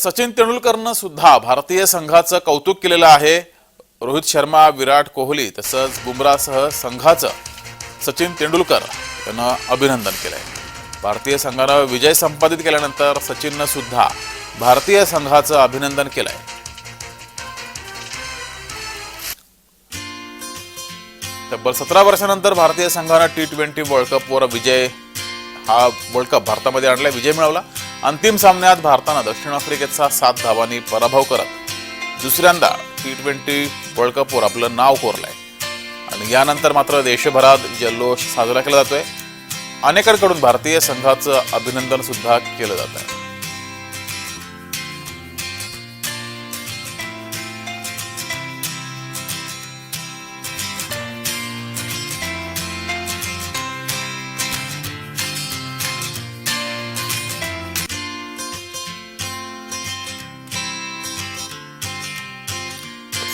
सचिन तेंडुलकरनं सुद्धा भारतीय संघाचं कौतुक केलेलं आहे. रोहित शर्मा विराट कोहली तसंच बुमरासह संघाचं सचिन तेंडुलकर यानं अभिनंदन केलंय. भारतीय संघानं विजय संपादित केल्यानंतर सचिननं सुद्धा भारतीय संघाचं अभिनंदन केलंय. तब्बल सतरा वर्षानंतर भारतीय संघानं टी ट्वेंटी वर्ल्ड कपवर विजय हा वर्ल्ड कप भारतामध्ये आणला विजय मिळवला. अंतिम सामन्यात भारतानं दक्षिण आफ्रिकेचा सात धावांनी पराभव करत दुसऱ्यांदा टी ट्वेंटी वर्ल्ड कपवर आपलं नाव कोरलंय. आणि यानंतर मात्र देशभरात जल्लोष साजरा केला जातोय. अनेकांकडून भारतीय संघाचं अभिनंदन सुद्धा केलं जात आहे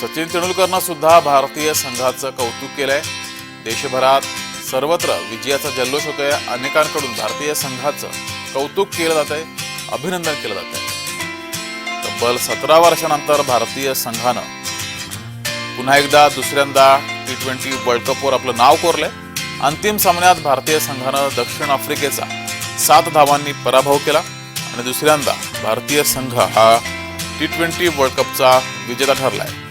सचिन तेंडुलकरनं सुद्धा भारतीय संघाचं कौतुक केलंय. देशभरात सर्वत्र विजयाचा जल्लोष होतोय. अनेकांकडून भारतीय संघाचं कौतुक केलं जात आहे अभिनंदन केलं जात आहे तब्बल सतरा वर्षानंतर भारतीय संघानं पुन्हा एकदा दुसऱ्यांदा टी ट्वेंटी वर्ल्ड कपवर आपलं नाव कोरलंय. अंतिम सामन्यात भारतीय संघानं दक्षिण आफ्रिकेचा सात धावांनी पराभव केला आणि दुसऱ्यांदा भारतीय संघ हा टी ट्वेंटी वर्ल्ड कपचा विजेता ठरलाय.